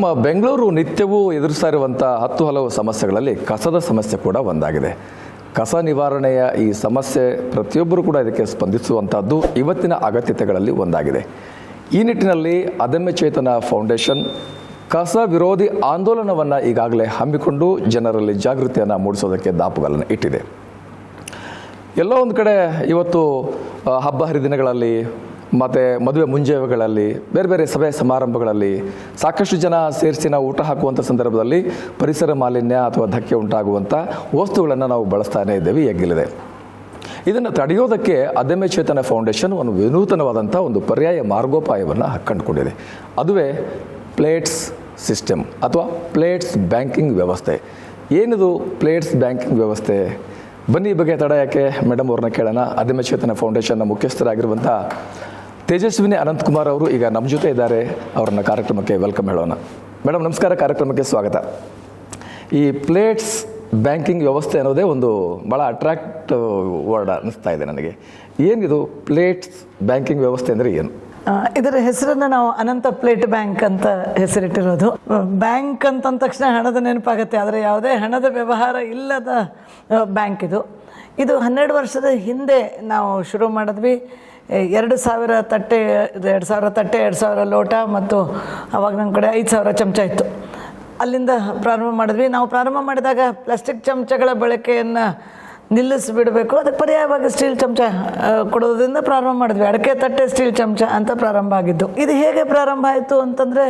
ನಮ್ಮ ಬೆಂಗಳೂರು ನಿತ್ಯವೂ ಎದುರಿಸ್ತಾ ಇರುವಂಥ ಹತ್ತು ಹಲವು ಸಮಸ್ಯೆಗಳಲ್ಲಿ ಕಸದ ಸಮಸ್ಯೆ ಕೂಡ ಒಂದಾಗಿದೆ. ಕಸ ನಿವಾರಣೆಯ ಈ ಸಮಸ್ಯೆ ಪ್ರತಿಯೊಬ್ಬರು ಕೂಡ ಇದಕ್ಕೆ ಸ್ಪಂದಿಸುವಂಥದ್ದು ಇವತ್ತಿನ ಅಗತ್ಯತೆಗಳಲ್ಲಿ ಒಂದಾಗಿದೆ. ಈ ನಿಟ್ಟಿನಲ್ಲಿ ಅದಮ್ಯ ಚೇತನ ಫೌಂಡೇಶನ್ ಕಸ ವಿರೋಧಿ ಆಂದೋಲನವನ್ನು ಈಗಾಗಲೇ ಹಮ್ಮಿಕೊಂಡು ಜನರಲ್ಲಿ ಜಾಗೃತಿಯನ್ನು ಮೂಡಿಸೋದಕ್ಕೆ ದಾಪುಗಳನ್ನು ಇಟ್ಟಿದೆ. ಎಲ್ಲೋ ಒಂದು ಕಡೆ ಇವತ್ತು ಹಬ್ಬ ಹರಿದಿನಗಳಲ್ಲಿ ಮತ್ತು ಮದುವೆ ಮುಂಜಾವೆಗಳಲ್ಲಿ, ಬೇರೆ ಬೇರೆ ಸಭೆ ಸಮಾರಂಭಗಳಲ್ಲಿ ಸಾಕಷ್ಟು ಜನ ಸೇರಿಸಿ ನಾವು ಊಟ ಹಾಕುವಂಥ ಸಂದರ್ಭದಲ್ಲಿ ಪರಿಸರ ಮಾಲಿನ್ಯ ಅಥವಾ ಧಕ್ಕೆ ಉಂಟಾಗುವಂಥ ವಸ್ತುಗಳನ್ನು ನಾವು ಬಳಸ್ತಾನೇ ಇದ್ದೇವೆ ಎಗ್ಗಿಲಿದೆ ಇದನ್ನು ತಡೆಯೋದಕ್ಕೆ ಅದಮ್ಯ ಚೇತನ ಫೌಂಡೇಶನ್ ಒಂದು ವಿನೂತನವಾದಂಥ ಒಂದು ಪರ್ಯಾಯ ಮಾರ್ಗೋಪಾಯವನ್ನು ಕಂಡುಕೊಂಡಿದೆ ಅದುವೇ ಪ್ಲೇಟ್ಸ್ ಸಿಸ್ಟಮ್ ಅಥವಾ ಪ್ಲೇಟ್ಸ್ ಬ್ಯಾಂಕಿಂಗ್ ವ್ಯವಸ್ಥೆ. ಏನಿದು ಪ್ಲೇಟ್ಸ್ ಬ್ಯಾಂಕಿಂಗ್ ವ್ಯವಸ್ಥೆ? ಬನ್ನಿ ಬಗ್ಗೆ ತಡ ಯಾಕೆ? ಮೇಡಮ್ ಅವ್ರನ್ನ ಕೇಳೋಣ. ಅದಮ್ಯ ಚೇತನ ಫೌಂಡೇಶನ್ನ ಮುಖ್ಯಸ್ಥರಾಗಿರುವಂಥ ತೇಜಸ್ವಿನಿ ಅನಂತಕುಮಾರ್ ಅವರು ಈಗ ನಮ್ಮ ಜೊತೆ ಇದ್ದಾರೆ. ಅವರನ್ನ ಕಾರ್ಯಕ್ರಮಕ್ಕೆ ವೆಲ್ಕಮ್ ಹೇಳೋಣ. ಮೇಡಮ್ ನಮಸ್ಕಾರ, ಕಾರ್ಯಕ್ರಮಕ್ಕೆ ಸ್ವಾಗತ. ಈ ಪ್ಲೇಟ್ಸ್ ಬ್ಯಾಂಕಿಂಗ್ ವ್ಯವಸ್ಥೆ ಅನ್ನೋದೇ ಒಂದು ಭಾಳ ಅಟ್ರಾಕ್ಟ್ ವರ್ಡ್ ಅನ್ನಿಸ್ತಾ ಇದೆ ನನಗೆ. ಏನಿದು ಪ್ಲೇಟ್ಸ್ ಬ್ಯಾಂಕಿಂಗ್ ವ್ಯವಸ್ಥೆ ಅಂದರೆ ಏನು? ಇದರ ಹೆಸರನ್ನು ನಾವು ಅನಂತ ಪ್ಲೇಟ್ ಬ್ಯಾಂಕ್ ಅಂತ ಹೆಸರಿಟ್ಟಿರೋದು. ಬ್ಯಾಂಕ್ ಅಂತಂದ ತಕ್ಷಣ ಹಣದ ನೆನಪಾಗುತ್ತೆ, ಆದರೆ ಯಾವುದೇ ಹಣದ ವ್ಯವಹಾರ ಇಲ್ಲದ ಬ್ಯಾಂಕ್ ಇದು. ಇದು ಹನ್ನೆರಡು ವರ್ಷದ ಹಿಂದೆ ನಾವು ಶುರು ಮಾಡಿದ್ವಿ. ಎರಡು ಸಾವಿರ ತಟ್ಟೆ ಎರಡು ಸಾವಿರ ತಟ್ಟೆ, ಎರಡು ಸಾವಿರ ಲೋಟ ಮತ್ತು ಅವಾಗ ನಮ್ಮ ಕಡೆ ಐದು ಸಾವಿರ ಚಮಚ ಇತ್ತು. ಅಲ್ಲಿಂದ ಪ್ರಾರಂಭ ಮಾಡಿದ್ವಿ. ನಾವು ಪ್ರಾರಂಭ ಮಾಡಿದಾಗ ಪ್ಲಾಸ್ಟಿಕ್ ಚಮಚಗಳ ಬಳಕೆಯನ್ನು ನಿಲ್ಲಿಸಿಬಿಡಬೇಕು. ಅದಕ್ಕೆ ಪರ್ಯಾಯವಾಗಿ ಸ್ಟೀಲ್ ಚಮಚ ಕೊಡೋದ್ರಿಂದ ಪ್ರಾರಂಭ ಮಾಡಿದ್ವಿ. ಅಡಕೆ ತಟ್ಟೆ ಸ್ಟೀಲ್ ಚಮಚ ಅಂತ ಪ್ರಾರಂಭ ಆಗಿದ್ದು. ಇದು ಹೇಗೆ ಪ್ರಾರಂಭ ಆಯಿತು ಅಂತಂದರೆ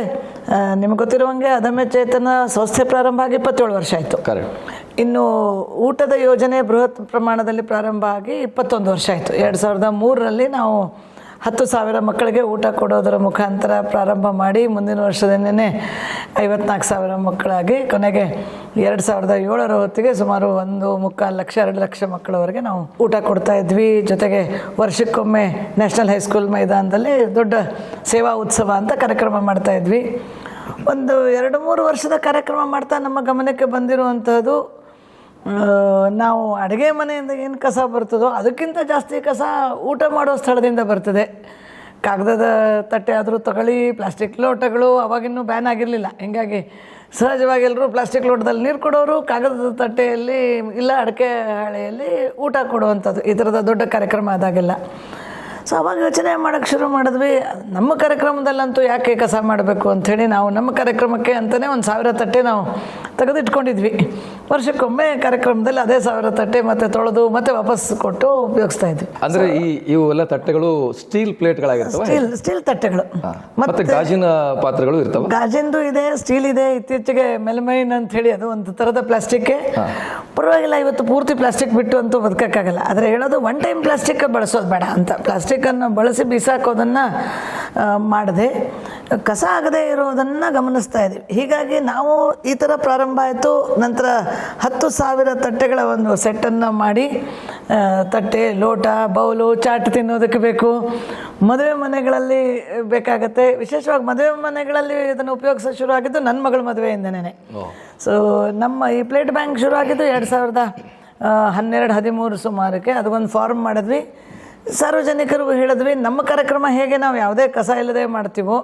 ನಿಮಗೆ ಗೊತ್ತಿರುವಂಗೆ ಅದಮ್ಯ ಚೇತನ ಸಂಸ್ಥೆ ಪ್ರಾರಂಭ ಆಗಿ ಇಪ್ಪತ್ತೇಳು ವರ್ಷ ಆಯಿತು. ಕರೆಕ್ಟ್ ಇನ್ನು ಊಟದ ಯೋಜನೆ ಬೃಹತ್ ಪ್ರಮಾಣದಲ್ಲಿ ಪ್ರಾರಂಭ ಆಗಿ ಇಪ್ಪತ್ತೊಂದು ವರ್ಷ ಆಯಿತು. ಎರಡು ಸಾವಿರದ ಮೂರರಲ್ಲಿ ನಾವು ಹತ್ತು ಸಾವಿರ ಮಕ್ಕಳಿಗೆ ಊಟ ಕೊಡೋದರ ಮುಖಾಂತರ ಪ್ರಾರಂಭ ಮಾಡಿ ಮುಂದಿನ ವರ್ಷದಿಂದನೇ ಐವತ್ನಾಲ್ಕು ಸಾವಿರ ಮಕ್ಕಳಾಗಿ ಕೊನೆಗೆ ಎರಡು ಸಾವಿರದ ಏಳರ ಹೊತ್ತಿಗೆ ಸುಮಾರು ಒಂದು ಮುಕ್ಕಾಲು ಲಕ್ಷ, ಎರಡು ಲಕ್ಷ ಮಕ್ಕಳವರೆಗೆ ನಾವು ಊಟ ಕೊಡ್ತಾ ಇದ್ವಿ. ಜೊತೆಗೆ ವರ್ಷಕ್ಕೊಮ್ಮೆ ನ್ಯಾಷನಲ್ ಹೈಸ್ಕೂಲ್ ಮೈದಾನದಲ್ಲಿ ದೊಡ್ಡ ಸೇವಾ ಉತ್ಸವ ಅಂತ ಕಾರ್ಯಕ್ರಮ ಮಾಡ್ತಾ ಇದ್ವಿ. ಒಂದು ಎರಡು ಮೂರು ವರ್ಷದ ಕಾರ್ಯಕ್ರಮ ಮಾಡ್ತಾ ನಮ್ಮ ಗಮನಕ್ಕೆ ಬಂದಿರುವಂಥದ್ದು ನಾವು ಅಡುಗೆ ಮನೆಯಿಂದ ಏನು ಕಸ ಬರ್ತದೋ ಅದಕ್ಕಿಂತ ಜಾಸ್ತಿ ಕಸ ಊಟ ಮಾಡೋ ಸ್ಥಳದಿಂದ ಬರ್ತದೆ. ಕಾಗದದ ತಟ್ಟೆ ಆದರೂ ತಗೊಳ್ಳಿ, ಪ್ಲಾಸ್ಟಿಕ್ ಲೋಟಗಳು ಅವಾಗಿನ್ನೂ ಬ್ಯಾನ್ ಆಗಿರಲಿಲ್ಲ. ಹೀಗಾಗಿ ಸಹಜವಾಗಿ ಎಲ್ಲರೂ ಪ್ಲಾಸ್ಟಿಕ್ ಲೋಟದಲ್ಲಿ ನೀರು ಕೊಡೋರು, ಕಾಗದದ ತಟ್ಟೆಯಲ್ಲಿ ಇಲ್ಲ, ಅಡಿಕೆ ಹಾಳೆಯಲ್ಲಿ ಊಟ ಕೊಡುವಂಥದ್ದು. ಈ ಥರದ ದೊಡ್ಡ ಕಾರ್ಯಕ್ರಮ ಆದಾಗೆಲ್ಲ. ಸೊ ಅವಾಗ ಯೋಚನೆ ಮಾಡೋಕ್ಕೆ ಶುರು ಮಾಡಿದ್ವಿ. ನಮ್ಮ ಕಾರ್ಯಕ್ರಮದಲ್ಲಂತೂ ಯಾಕೆ ಕಸ ಮಾಡಬೇಕು ಅಂಥೇಳಿ ನಾವು ನಮ್ಮ ಕಾರ್ಯಕ್ರಮಕ್ಕೆ ಅಂತಲೇ ಒಂದು ಸಾವಿರ ತಟ್ಟೆ ನಾವು ತೆಗೆದಿಟ್ಕೊಂಡಿದ್ವಿ. ವರ್ಷಕ್ಕೊಮ್ಮೆ ಕಾರ್ಯಕ್ರಮದಲ್ಲಿ ಅದೇ ಸಾವಿರ ತಟ್ಟೆ ಮತ್ತೆ ತೊಳೆದು ಮತ್ತೆ ವಾಪಸ್ ಕೊಟ್ಟು ಉಪಯೋಗಿಸ್ತಾ ಇದ್ವಿ. ಅಂದ್ರೆ ಈ ಇವೆಲ್ಲ ತಟ್ಟೆಗಳು ಸ್ಟೀಲ್ ಪ್ಲೇಟ್ಗಳಾಗಿರ್ತವೆ? ಸ್ಟೀಲ್ ಸ್ಟೀಲ್ ತಟ್ಟೆಗಳು. ಮತ್ತೆ ಗಾಜಿನ ಪಾತ್ರೆಗಳು ಇರ್ತವೆ? ಗಾಜಿಂದು ಇದೆ ಸ್ಟೀಲ್ ಇದೆ ಇತ್ತೀಚೆಗೆ ಮೆಲ್ಮೈನ್ ಅಂತ ಹೇಳಿ ಅದು ಒಂದು ಥರದ ಪ್ಲಾಸ್ಟಿಕ್ ಪರವಾಗಿಲ್ಲ ಇವತ್ತು ಪೂರ್ತಿ ಪ್ಲಾಸ್ಟಿಕ್ ಬಿಟ್ಟು ಅಂತೂ ಬದುಕಕ್ಕಾಗಲ್ಲ. ಆದರೆ ಹೇಳೋದು ಒನ್ ಟೈಮ್ ಪ್ಲಾಸ್ಟಿಕ್ ಬಳಸೋದು ಬೇಡ ಅಂತ. ಪ್ಲಾಸ್ಟಿಕ್ಕನ್ನು ಬಳಸಿ ಬಿಸಾಕೋದನ್ನು ಮಾಡದೆ ಕಸ ಆಗದೆ ಇರೋದನ್ನು ಗಮನಿಸ್ತಾ ಇದ್ದೀವಿ. ಹೀಗಾಗಿ ನಾವು ಈ ಥರ ಪ್ರಾರಂಭ ಆಯಿತು ನಂತರ ಹತ್ತು ಸಾವಿರ ತಟ್ಟೆಗಳ ಒಂದು ಸೆಟ್ಟನ್ನು ಮಾಡಿ ತಟ್ಟೆ ಲೋಟ ಬೌಲು ಚಾಟ್ ತಿನ್ನೋದಕ್ಕೆ ಬೇಕು. ಮದುವೆ ಮನೆಗಳಲ್ಲಿ ಬೇಕಾಗತ್ತೆ. ವಿಶೇಷವಾಗಿ ಮದುವೆ ಮನೆಗಳಲ್ಲಿ ಇದನ್ನು ಉಪಯೋಗಿಸೋ ಶುರು ಆಗಿದ್ದು ನನ್ನ ಮಗಳ ಮದುವೆಯಿಂದನೇ ಸೊ ನಮ್ಮ ಈ ಪ್ಲೇಟ್ ಬ್ಯಾಂಕ್ ಶುರು ಆಗಿದ್ದು ಎರಡು ಸಾವಿರದ ಹನ್ನೆರಡು ಹದಿಮೂರು ಸುಮಾರಕ್ಕೆ. ಅದಕ್ಕೊಂದು ಫಾರ್ಮ್ ಮಾಡಿದ್ವಿ. ಸಾರ್ವಜನಿಕರಿಗೂ ಹೇಳಿದ್ವಿ, ನಮ್ಮ ಕಾರ್ಯಕ್ರಮ ಹೇಗೆ ನಾವು ಯಾವುದೇ ಕಸ ಇಲ್ಲದೆ ಮಾಡ್ತೀವೋ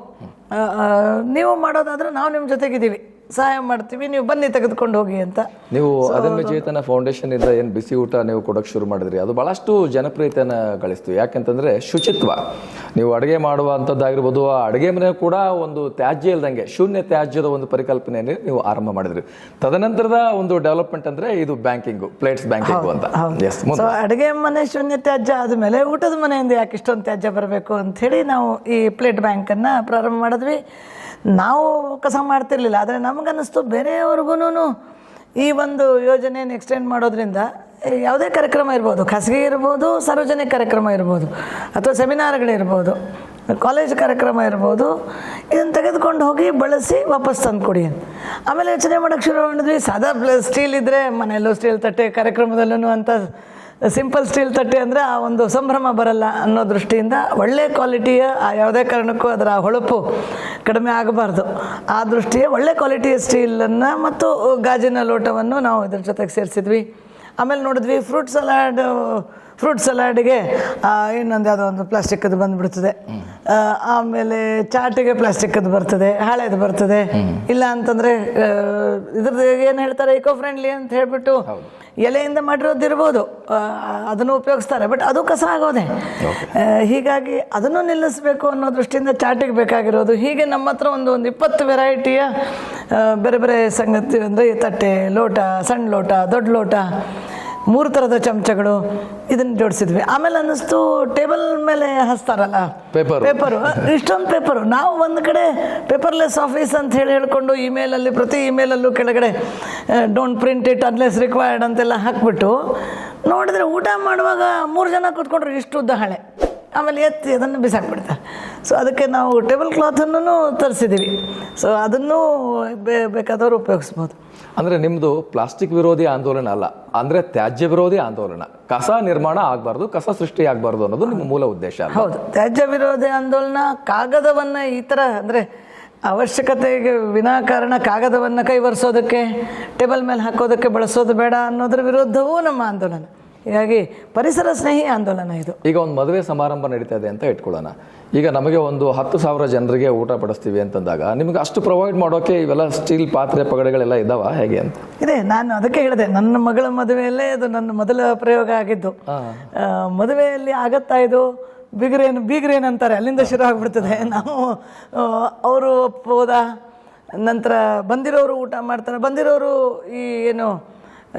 ನೀವು ಮಾಡೋದಾದ್ರೆ ನಾವು ನಿಮ್ಮ ಜೊತೆಗಿದ್ದೀವಿ. ಸಹಾಯ ಮಾಡ್ತೀವಿ ನೀವು ಬನ್ನಿ ತೆಗೆದುಕೊಂಡು ಹೋಗಿ ಅಂತ. ನೀವು ಅದಮ್ಯ ಚೇತನ ಫೌಂಡೇಶನ್ ಇಂದ ಏನು ಬಿಸಿ ಊಟ ನೀವು ಕೊಡೋಕೆ ಶುರು ಮಾಡಿದ್ರಿ? ಅದು ಬಹಳಷ್ಟು ಜನಪ್ರಿಯತೆಯನ್ನು ಗಳಿಸ್ತು. ಯಾಕೆಂತಂದ್ರೆ ಶುಚಿತ್ವ. ನೀವು ಅಡುಗೆ ಮಾಡುವಂಥದ್ದಾಗಿರ್ಬೋದು ಆ ಅಡುಗೆ ಮನೆ ಕೂಡ ಒಂದು ತ್ಯಾಜ್ಯ ಇಲ್ದಂಗೆ ಶೂನ್ಯ ತ್ಯಾಜ್ಯದ ಒಂದು ಪರಿಕಲ್ಪನೆಯನ್ನು ನೀವು ಆರಂಭ ಮಾಡಿದ್ರಿ. ತದನಂತರದ ಒಂದು ಡೆವಲಪ್ಮೆಂಟ್ ಅಂದ್ರೆ ಇದು ಬ್ಯಾಂಕಿಂಗು ಪ್ಲೇಟ್ಸ್ ಬ್ಯಾಂಕಿಂಗು ಅಂತ. ಎಸ್ ಸೊ ಅಡುಗೆ ಮನೆ ಶೂನ್ಯ ತ್ಯಾಜ್ಯ ಆದಮೇಲೆ ಊಟದ ಮನೆಯಿಂದ ಯಾಕೆ ಇಷ್ಟೊಂದು ತ್ಯಾಜ್ಯ ಬರಬೇಕು ಅಂಥೇಳಿ ನಾವು ಈ ಪ್ಲೇಟ್ ಬ್ಯಾಂಕನ್ನು ಪ್ರಾರಂಭ ಮಾಡಿದ್ವಿ. ನಾವು ಕಸ ಮಾಡ್ತಿರ್ಲಿಲ್ಲ, ಆದರೆ ನಮಗನ್ನಿಸ್ತು ಬೇರೆಯವ್ರಿಗೂ ಈ ಒಂದು ಯೋಜನೆಯನ್ನು ಎಕ್ಸ್ಟೆಂಡ್ ಮಾಡೋದ್ರಿಂದ ಯಾವುದೇ ಕಾರ್ಯಕ್ರಮ ಇರ್ಬೋದು, ಖಾಸಗಿ ಇರ್ಬೋದು, ಸಾರ್ವಜನಿಕ ಕಾರ್ಯಕ್ರಮ ಇರ್ಬೋದು, ಅಥವಾ ಸೆಮಿನಾರ್ಗಳಿರ್ಬೋದು ಕಾಲೇಜ್ ಕಾರ್ಯಕ್ರಮ ಇರ್ಬೋದು, ಇದನ್ನು ತೆಗೆದುಕೊಂಡು ಹೋಗಿ ಬಳಸಿ ವಾಪಸ್ ತಂದು ಕೊಡಿ ಆಮೇಲೆ ಯೋಚನೆ ಮಾಡೋಕ್ಕೆ ಶುರು ಮಾಡಿದ್ವಿ, ಸಾದಾ ಸ್ಟೀಲ್ ಇದ್ದರೆ ಮನೆಯಲ್ಲೂ ಸ್ಟೀಲ್ ತಟ್ಟೆ ಕಾರ್ಯಕ್ರಮದಲ್ಲೂ ಅಂತ ಸಿಂಪಲ್ ಸ್ಟೀಲ್ ತಟ್ಟೆ ಅಂದರೆ ಆ ಒಂದು ಸಂಭ್ರಮ ಬರಲ್ಲ ಅನ್ನೋ ದೃಷ್ಟಿಯಿಂದ ಒಳ್ಳೆ ಕ್ವಾಲಿಟಿಯ ಆ ಯಾವುದೇ ಕಾರಣಕ್ಕೂ ಅದರ ಹೊಳಪು ಕಡಿಮೆ ಆಗಬಾರ್ದು. ಆ ದೃಷ್ಟಿಯ ಒಳ್ಳೆ ಕ್ವಾಲಿಟಿಯ ಸ್ಟೀಲನ್ನು ಮತ್ತು ಗಾಜಿನ ಲೋಟವನ್ನು ನಾವು ಇದ್ರ ಜೊತೆಗೆ ಸೇರಿಸಿದ್ವಿ. ಆಮೇಲೆ ನೋಡಿದ್ವಿ ಫ್ರೂಟ್ ಸಲಾಡ್ ಫ್ರೂಟ್ ಸಲಾಡ್ಗೆ ಇನ್ನೊಂದು ಯಾವುದೋ ಒಂದು ಪ್ಲಾಸ್ಟಿಕ್ಕದು ಬಂದುಬಿಡ್ತದೆ. ಆಮೇಲೆ ಚಾಟಿಗೆ ಪ್ಲಾಸ್ಟಿಕ್ಕದು ಬರ್ತದೆ ಹಳೆದು ಬರ್ತದೆ. ಇಲ್ಲ ಅಂತಂದರೆ ಇದ್ರದ್ದು ಏನು ಹೇಳ್ತಾರೆ ಇಕೋ ಫ್ರೆಂಡ್ಲಿ ಅಂತ ಹೇಳ್ಬಿಟ್ಟು ಎಲೆಯಿಂದ ಮಾಡಿರೋದಿರ್ಬೋದು ಅದನ್ನು ಉಪಯೋಗಿಸ್ತಾರೆ. ಬಟ್ ಅದು ಕಸ ಆಗೋದೆ. ಹೀಗಾಗಿ ಅದನ್ನು ನಿಲ್ಲಿಸಬೇಕು ಅನ್ನೋ ದೃಷ್ಟಿಯಿಂದ ಚಾಟಿಗೆ ಬೇಕಾಗಿರೋದು. ಹೀಗೆ ನಮ್ಮ ಹತ್ರ ಒಂದು ಒಂದು ಇಪ್ಪತ್ತು ವೆರೈಟಿಯ ಬೇರೆ ಬೇರೆ ಸಂಗತಿ ಅಂದರೆ ತಟ್ಟೆ ಲೋಟ ಸಣ್ಣ ಲೋಟ ದೊಡ್ಡ ಲೋಟ ಮೂರು ಥರದ ಚಮಚಗಳು ಇದನ್ನು ಜೋಡಿಸಿದ್ವಿ. ಆಮೇಲೆ ಅನ್ನಿಸ್ತು ಟೇಬಲ್ ಮೇಲೆ ಹಚ್ತಾರಲ್ಲ ಪೇಪರ್. ಪೇಪರು. ಇಷ್ಟೊಂದು ಪೇಪರು. ನಾವು ಒಂದು ಕಡೆ ಪೇಪರ್ಲೆಸ್ ಆಫೀಸ್ ಅಂತ ಹೇಳಿ ಹೇಳ್ಕೊಂಡು ಇಮೇಲಲ್ಲಿ ಪ್ರತಿ ಇಮೇಲಲ್ಲೂ ಕೆಳಗಡೆ don't print it unless required ಅಂತೆಲ್ಲ ಹಾಕ್ಬಿಟ್ಟು ನೋಡಿದ್ರೆ ಊಟ ಮಾಡುವಾಗ ಮೂರು ಜನ ಕೂತ್ಕೊಂಡ್ರು. ಇಷ್ಟು ಉದ್ದ ಹಳೆ ಆಮೇಲೆ ಎತ್ತಿ ಅದನ್ನು ಬಿಸಾಕ್ಬಿಡ್ತಾರೆ. ಸೊ ಅದಕ್ಕೆ ನಾವು ಟೇಬಲ್ ಕ್ಲಾತನ್ನು ತರಿಸಿದ್ದೀವಿ ಸೊ ಅದನ್ನು ಬೇ- ಬೇಕಾದವರು ಉಪಯೋಗಿಸ್ಬೋದು. ಅಂದರೆ ನಿಮ್ಮದು ಪ್ಲಾಸ್ಟಿಕ್ ವಿರೋಧಿ ಆಂದೋಲನ ಅಲ್ಲ. ಅಂದರೆ ತ್ಯಾಜ್ಯ ವಿರೋಧಿ ಆಂದೋಲನ. ಕಸ ನಿರ್ಮಾಣ ಆಗಬಾರ್ದು ಕಸ ಸೃಷ್ಟಿ ಆಗಬಾರ್ದು ಅನ್ನೋದು ನಿಮ್ಮ ಮೂಲ ಉದ್ದೇಶ ಹೌದು. ತ್ಯಾಜ್ಯ ವಿರೋಧಿ ಆಂದೋಲನ ಕಾಗದವನ್ನು ಈ ಥರ ಅಂದರೆ ಅವಶ್ಯಕತೆಗೆ ವಿನಾಕಾರಣ ಕಾಗದವನ್ನು ಕೈವರಿಸೋದಕ್ಕೆ ಟೇಬಲ್ ಮೇಲೆ ಹಾಕೋದಕ್ಕೆ ಬಳಸೋದು ಬೇಡ ಅನ್ನೋದ್ರ ವಿರುದ್ಧವೂ ನಮ್ಮ ಆಂದೋಲನ. ಹೀಗಾಗಿ ಪರಿಸರ ಸ್ನೇಹಿ ಆಂದೋಲನ ಇದು. ಈಗ ಒಂದು ಮದುವೆ ಸಮಾರಂಭ ನಡೀತಾ ಇದೆ ಅಂತ ಇಟ್ಕೊಳ್ಳೋಣ. ಈಗ ನಮಗೆ ಒಂದು ಹತ್ತು ಸಾವಿರ ಜನರಿಗೆ ಊಟ ಬಡಿಸ್ತೀವಿ ಅಂತಂದಾಗ ನಿಮಗೆ ಅಷ್ಟು ಪ್ರೊವೈಡ್ ಮಾಡೋಕೆ ಇವೆಲ್ಲ ಸ್ಟೀಲ್ ಪಾತ್ರೆ ಪಗಡೆಗಳೆಲ್ಲ ಇದಾವ? ಹೇಗೆ ಅಂತ? ಇದೆ ನಾನು ಅದಕ್ಕೆ ಹೇಳಿದೆ ನನ್ನ ಮಗಳ ಮದುವೆಯಲ್ಲೇ ಅದು ನನ್ನ ಮೊದಲ ಪ್ರಯೋಗ ಆಗಿದ್ದು. ಮದುವೆಯಲ್ಲಿ ಆಗತ್ತಾ ಇದು ಬಿಗ್ರೇನು ಬೀಗ್ರೇನು ಅಂತಾರೆ ಅಲ್ಲಿಂದ ಶುರು ಆಗ್ಬಿಡ್ತದೆ. ನಾವು ಅವರು ಹೋದ ನಂತರ ಬಂದಿರೋರು ಊಟ ಮಾಡ್ತಾರೆ ಬಂದಿರೋರು ಈ ಏನು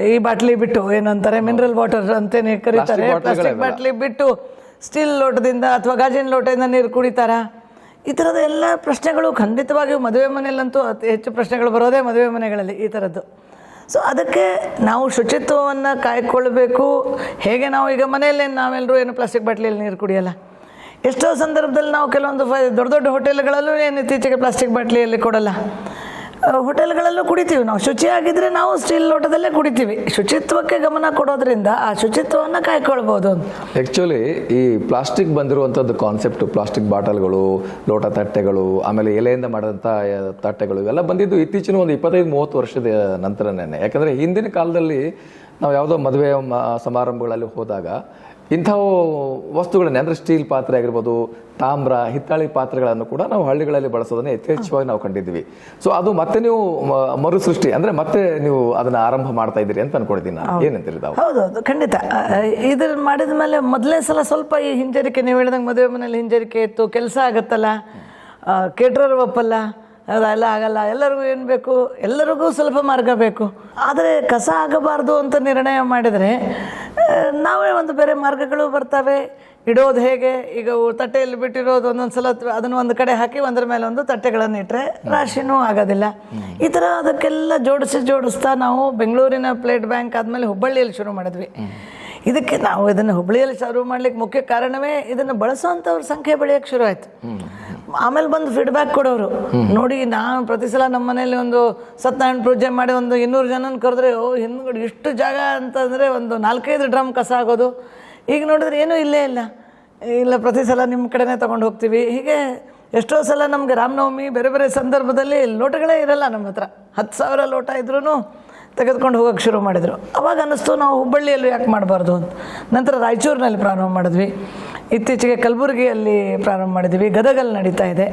ಈ ಬಾಟ್ಲಿ ಬಿಟ್ಟು ಏನಂತಾರೆ ಮಿನರಲ್ ವಾಟರ್ ಅಂತೇನೆ ಕರೀತಾರೆ. ಪ್ಲಾಸ್ಟಿಕ್ ಬಾಟ್ಲಿ ಬಿಟ್ಟು ಸ್ಟೀಲ್ ಲೋಟದಿಂದ ಅಥವಾ ಗಾಜಿನ ಲೋಟದಿಂದ ನೀರು ಕುಡಿತಾರ? ಈ ಥರದ ಎಲ್ಲ ಪ್ರಶ್ನೆಗಳು ಖಂಡಿತವಾಗಿಯೂ ಮದುವೆ ಮನೆಯಲ್ಲಂತೂ ಅತಿ ಹೆಚ್ಚು ಪ್ರಶ್ನೆಗಳು ಬರೋದೇ ಮದುವೆ ಮನೆಗಳಲ್ಲಿ ಈ ಥರದ್ದು ಸೊ ಅದಕ್ಕೆ ನಾವು ಶುಚಿತ್ವವನ್ನು ಕಾಯ್ಕೊಳ್ಬೇಕು. ಹೇಗೆ ನಾವು ಈಗ ಮನೆಯಲ್ಲೇ ನಾವೆಲ್ಲರೂ ಏನು ಪ್ಲಾಸ್ಟಿಕ್ ಬಾಟ್ಲಿಯಲ್ಲಿ ನೀರು ಕುಡಿಯಲ್ಲ? ಎಷ್ಟೋ ಸಂದರ್ಭದಲ್ಲಿ ನಾವು ಕೆಲವೊಂದು ಫೈ ದೊಡ್ಡ ದೊಡ್ಡ ಹೋಟೆಲ್ಗಳಲ್ಲೂ ಏನು ಇತ್ತೀಚೆಗೆ ಪ್ಲಾಸ್ಟಿಕ್ ಬಾಟ್ಲಿಯಲ್ಲಿ ಕೊಡಲ್ಲ. ಹೋಟೆಲ್ಗಳಲ್ಲೂ ಕುಡಿತೀವಿ ನಾವು. ಶುಚಿಯಾಗಿದ್ದರೆ ನಾವು ಸ್ಟೀಲ್ ಲೋಟದಲ್ಲೇ ಕುಡಿತೀವಿ. ಶುಚಿತ್ವಕ್ಕೆ ಗಮನ ಕೊಡೋದ್ರಿಂದ ಆ ಶುಚಿತ್ವವನ್ನು ಕಾಯ್ಕೊಳ್ಬೋದು ಆ್ಯಕ್ಚುಲಿ ಈ ಪ್ಲಾಸ್ಟಿಕ್ ಬಂದಿರುವಂಥದ್ದು ಕಾನ್ಸೆಪ್ಟ್ ಪ್ಲಾಸ್ಟಿಕ್ ಬಾಟಲ್ಗಳು, ಲೋಟ ತಟ್ಟೆಗಳು, ಆಮೇಲೆ ಎಲೆಯಿಂದ ಮಾಡಿದಂಥ ತಟ್ಟೆಗಳು ಇವೆಲ್ಲ ಬಂದಿದ್ದು ಇತ್ತೀಚಿನ ಒಂದು ಇಪ್ಪತ್ತೈದು, ಮೂವತ್ತು ವರ್ಷದ ನಂತರನೇ ಯಾಕಂದರೆ ಹಿಂದಿನ ಕಾಲದಲ್ಲಿ ನಾವು ಯಾವುದೋ ಮದುವೆ ಸಮಾರಂಭಗಳಲ್ಲಿ ಹೋದಾಗ ಇಂಥವು ವಸ್ತುಗಳನ್ನೇ ಅಂದರೆ ಸ್ಟೀಲ್ ಪಾತ್ರೆ ಆಗಿರ್ಬೋದು ತಾಮ್ರ ಹಿತ್ತಾಳಿ ಪಾತ್ರೆಗಳನ್ನು ಕೂಡ ನಾವು ಹಳ್ಳಿಗಳಲ್ಲಿ ಬಳಸೋದನ್ನ ಯಥೇಚ್ಛವಾಗಿ ನಾವು ಕಂಡಿದ್ದೀವಿ. ಸೊ ಅದು ಮತ್ತೆ ನೀವು ಮರುಸೃಷ್ಟಿ ಅಂದರೆ ಮತ್ತೆ ನೀವು ಅದನ್ನ ಆರಂಭ ಮಾಡ್ತಾ ಇದ್ದೀರಿ ಅಂತ ಅನ್ಕೊಂಡಿದ್ದೀನಿ ನಾನು. ಏನಂತೀರಿ ತಾವು ಹೌದು ಹೌದು ಖಂಡಿತ. ಇದ್ರ ಮಾಡಿದ ಮೇಲೆ ಮೊದಲೇ ಸಲ ಸ್ವಲ್ಪ ಈ ಹಿಂಜರಿಕೆ ನೀವು ಹೇಳಿದಂಗೆ ಮದುವೆ ಮನೇಲಿ ಹಿಂಜರಿಕೆ ಇತ್ತು ಕೆಲಸ ಆಗತ್ತಲ್ಲ ಕೇಟ್ರರ್ ಒಪ್ಪಲ್ಲ ಅದೆಲ್ಲ ಆಗಲ್ಲ. ಎಲ್ಲರಿಗೂ ಏನು ಬೇಕು? ಎಲ್ಲರಿಗೂ ಸ್ವಲ್ಪ ಮಾರ್ಗ ಬೇಕು. ಆದರೆ ಕಸ ಆಗಬಾರ್ದು ಅಂತ ನಿರ್ಣಯ ಮಾಡಿದರೆ ನಾವೇ ಒಂದು ಬೇರೆ ಮಾರ್ಗಗಳು ಬರ್ತವೆ. ಇಡೋದು ಹೇಗೆ? ಈಗ ತಟ್ಟೆಯಲ್ಲಿ ಬಿಟ್ಟಿರೋದು ಒಂದೊಂದು ಸಲ ಅದನ್ನು ಒಂದು ಕಡೆ ಹಾಕಿ ಒಂದರ ಮೇಲೆ ಒಂದು ತಟ್ಟೆಗಳನ್ನು ಇಟ್ಟರೆ ರಾಶಿನೂ ಆಗೋದಿಲ್ಲ. ಈ ಥರ ಅದಕ್ಕೆಲ್ಲ ಜೋಡಿಸಿ ಜೋಡಿಸ್ತಾ ನಾವು ಬೆಂಗಳೂರಿನ ಪ್ಲೇಟ್ ಬ್ಯಾಂಕ್ ಆದಮೇಲೆ ಹುಬ್ಬಳ್ಳಿಯಲ್ಲಿ ಶುರು ಮಾಡಿದ್ವಿ. ಇದಕ್ಕೆ ನಾವು ಇದನ್ನು ಹುಬ್ಬಳ್ಳಿಯಲ್ಲಿ ಶುರು ಮಾಡ್ಲಿಕ್ಕೆ ಮುಖ್ಯ ಕಾರಣವೇ ಇದನ್ನು ಬಳಸುವಂಥವ್ರ ಸಂಖ್ಯೆ ಬೆಳೆಯೋಕ್ಕೆ ಶುರು ಆಯಿತು. ಆಮೇಲೆ ಬಂದು ಫೀಡ್ಬ್ಯಾಕ್ ಕೊಡೋರು. ನೋಡಿ ನಾನು ಪ್ರತಿ ಸಲ ನಮ್ಮ ಮನೇಲಿ ಒಂದು ಸತ್ಯನಾರಾಯಣ ಪೂಜೆ ಮಾಡಿ ಒಂದು ಇನ್ನೂರು ಜನನ ಕರೆದ್ರೆ ಓ ಹಿಂದ್ಗಡೆ ಇಷ್ಟು ಜಾಗ ಅಂತಂದರೆ ಒಂದು ನಾಲ್ಕೈದು ಡ್ರಮ್ ಕಸ ಆಗೋದು. ಈಗ ನೋಡಿದ್ರೆ ಏನೂ ಇಲ್ಲೇ ಇಲ್ಲ. ಇಲ್ಲ ಪ್ರತಿ ಸಲ ನಿಮ್ಮ ಕಡೆನೇ ತೊಗೊಂಡು ಹೋಗ್ತೀವಿ. ಹೀಗೆ ಎಷ್ಟೋ ಸಲ ನಮಗೆ ರಾಮನವಮಿ ಬೇರೆ ಬೇರೆ ಸಂದರ್ಭದಲ್ಲಿ ಲೋಟಗಳೇ ಇರಲ್ಲ ನಮ್ಮ ಹತ್ರ. ಹತ್ತು ಸಾವಿರ ಲೋಟ ಇದ್ರೂ ತೆಗೆದುಕೊಂಡು ಹೋಗೋಕ್ಕೆ ಶುರು ಮಾಡಿದರು. ಅವಾಗ ಅನ್ನಿಸ್ತು ನಾವು ಹುಬ್ಬಳ್ಳಿಯಲ್ಲಿ ಯಾಕೆ ಮಾಡಬಾರ್ದು ಅಂತ. ನಂತರ ರಾಯಚೂರಿನಲ್ಲಿ ಪ್ರಾರಂಭ ಮಾಡಿದ್ವಿ. ಇತ್ತೀಚೆಗೆ ಕಲಬುರಗಿಯಲ್ಲಿ ಪ್ರಾರಂಭ ಮಾಡಿದ್ವಿ ಗದಗಲ್ಲಿ ನಡೀತಾ ಇದೆ.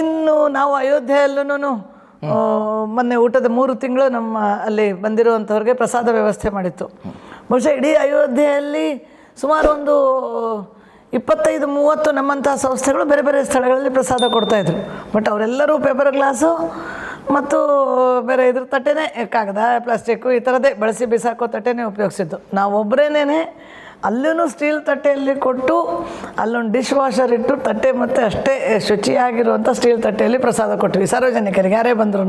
ಇನ್ನು ನಾವು ಅಯೋಧ್ಯೆಯಲ್ಲೂ ಮೊನ್ನೆ ಊಟದ ಮೂರು ತಿಂಗಳು ನಮ್ಮ ಅಲ್ಲಿ ಬಂದಿರುವಂಥವ್ರಿಗೆ ಪ್ರಸಾದ ವ್ಯವಸ್ಥೆ ಮಾಡಿತ್ತು. ಬಹುಶಃ ಇಡೀ ಅಯೋಧ್ಯೆಯಲ್ಲಿ ಸುಮಾರು ಒಂದು ಇಪ್ಪತ್ತೈದು, ಮೂವತ್ತು ನಮ್ಮಂಥ ಸಂಸ್ಥೆಗಳು ಬೇರೆ ಬೇರೆ ಸ್ಥಳಗಳಲ್ಲಿ ಪ್ರಸಾದ ಕೊಡ್ತಾಯಿದ್ರು ಬಟ್ ಅವರೆಲ್ಲರೂ ಪೇಪರ್ ಗ್ಲಾಸು ಮತ್ತು ಬೇರೆ ಇದ್ರ ತಟ್ಟೆನೇ ಕಾಗದ, ಪ್ಲಾಸ್ಟಿಕ್ಕು ಈ ಥರದ್ದೇ ಬಳಸಿ ಬಿಸಾಕೋ ತಟ್ಟೆನೇ ಉಪಯೋಗಿಸಿದ್ದು. ನಾವು ಒಬ್ಬರೇನೇ ಅಲ್ಲೂ ಸ್ಟೀಲ್ ತಟ್ಟೆಯಲ್ಲಿ ಕೊಟ್ಟು, ಅಲ್ಲೊಂದು ಡಿಶ್ ವಾಷರ್ ಇಟ್ಟು ತಟ್ಟೆ ಮತ್ತು ಅಷ್ಟೇ ಶುಚಿಯಾಗಿರುವಂಥ ಸ್ಟೀಲ್ ತಟ್ಟೆಯಲ್ಲಿ ಪ್ರಸಾದ ಕೊಟ್ವಿ. ಸಾರ್ವಜನಿಕರಿಗೆ, ಯಾರೇ ಬಂದ್ರು